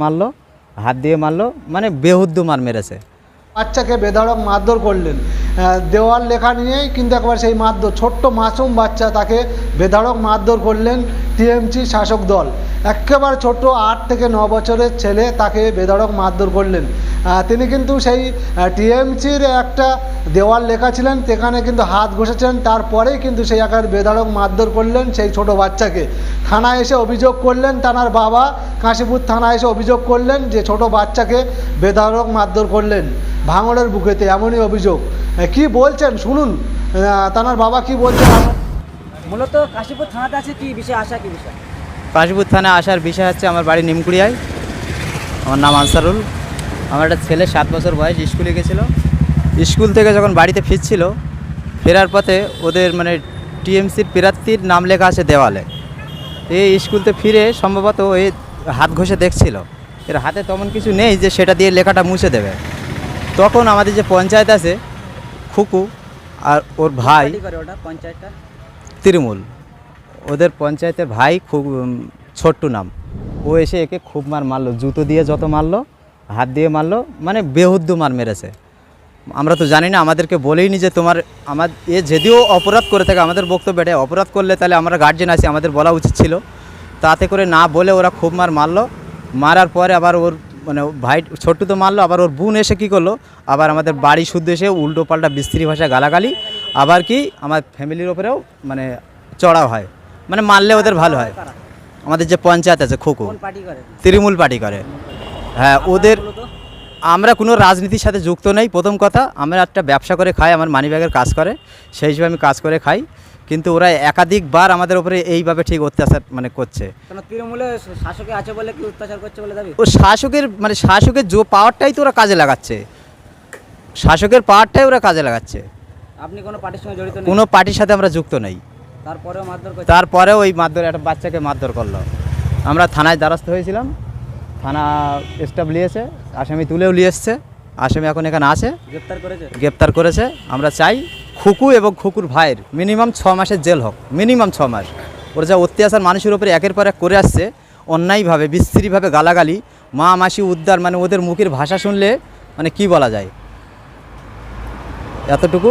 মারলো, হাত দিয়ে মারলো মানে বেহুদ্দু মার মেরেছে। বাচ্চাকে বেধড়ক মারধর করলেন। দেওয়াল লেখা নিয়েই কিন্তু একবার সেই মারধর, ছোট্ট মাসুম বাচ্চা তাকে বেধড়ক মারধর করলেন টিএমসি শাসক দল। একেবারে ছোট্ট আট থেকে ন বছরের ছেলে তাকে বেধড়ক মারধর করলেন। তিনি কিন্তু সেই টিএমসির একটা দেওয়াল লেখা ছিলেন সেখানে কিন্তু হাত ঘষেছেন তারপরেই কিন্তু সেই আকার বেধড়ক মারধর করলেন সেই ছোট বাচ্চাকে। থানায় এসে অভিযোগ করলেন তানার বাবা কাশীপুর থানায় এসে অভিযোগ করলেন যে ছোট বাচ্চাকে বেধড়ক মারধর করলেন ভাঙড়ের বুকেতে এমনই অভিযোগ। কি বলছেন? শুনুন তানার বাবা কি বলছেন? মূলত কাশীপুর থানাতে আছে কি বিষয় আসা কি বিষয়? কাশীপুর থানায় আসার বিষয় হচ্ছে আমার বাড়ি নিমকুড়িয়ায়। আমার নাম আনসারুল। আমার একটা ছেলে সাত বছর বয়স স্কুলে গেছিল। স্কুল থেকে যখন বাড়িতে ফিরছিল ফেরার পথে ওদের মানে টিএমসির প্রার্থীর নাম লেখা আছে দেওয়ালে। এই স্কুলতে ফিরে সম্ভবত এই হাত ঘষে দেখছিল। এর হাতে তেমন কিছু নেই যে সেটা দিয়ে লেখাটা মুছে দেবে। তখন আমাদের যে পঞ্চায়েত আছে খুকু আর ওর ভাই ওটা পঞ্চায়েতটা? তৃণমূল ওদের পঞ্চায়েতের ভাই খুব ছোট্টু নাম। ও এসে একে খুব মার মারলো জুতো দিয়ে যত মারলো হাত দিয়ে মারলো মানে বেহুদ্দু মার মেরেছে। আমরা তো জানি না আমাদেরকে বলেইনি যে তোমার আমার এ যদিও অপরাধ করে থাকে আমাদের বক্তব্য এটা অপরাধ করলে তাহলে আমরা গার্জেন আছি আমাদের বলা উচিত ছিল। তাতে করে না বলে ওরা খুব মার মারলো। মারার পরে আবার ওর মানে ভাই ছোট্টু তো মারলো আবার ওর বোন এসে কী করল? আবার আমাদের বাড়ি শুদ্ধ এসে উল্টো পাল্টা বিস্ত্রী ভাষা গালাগালি আবার কি আমার ফ্যামিলির ওপরেও মানে চড়াও হয়। মানে মারলে ওদের ভালো হয়। আমাদের যে পঞ্চায়েত আছে খোকো তৃণমূল পার্টি করে। হ্যাঁ ওদের আমরা কোনো রাজনীতির সাথে যুক্ত নেই প্রথম কথা। আমরা একটা ব্যবসা করে খাই আমার মানিব্যাগের কাজ করে সেই হিসেবে আমি কাজ করে খাই। কিন্তু ওরা একাধিকবার আমাদের উপরে এইভাবে ঠিক অত্যাচার মানে করছে। তৃণমূলে শাসকে আছে বলে কি অত্যাচার করছে বলে দাবি? ও শাসকের মানে শাসকের যে পাওয়ারটাই তো ওরা কাজে লাগাচ্ছে। শাসকের পাওয়ারটাই ওরা কাজে লাগাচ্ছে। আপনি কোনো পার্টির সঙ্গে জড়িত কোনো পার্টির সাথে আমরা যুক্ত নেই। তারপরেও মারধর তারপরেও ওই মারধর একটা বাচ্চাকে মারধর করল। আমরা থানায় দ্বারস্থ হয়েছিলাম। থানা স্টাফ নিয়েছে আসামি তুলেও নিয়ে এসছে আসামি এখন এখানে আছে। গ্রেপ্তার করেছে? গ্রেপ্তার করেছে। আমরা চাই খুকু এবং খুকুর ভাইয়ের মিনিমাম ছ মাসের জেল হোক মিনিমাম ছ মাস। ওরা যা অত্যাচার মানুষের উপরে একের পর এক করে আসছে অন্যায়ভাবে বিস্তৃতভাবে গালাগালি মা মাসি উদ্ধার মানে ওদের মুখের ভাষা শুনলে মানে কি বলা যায়? এতটুকু।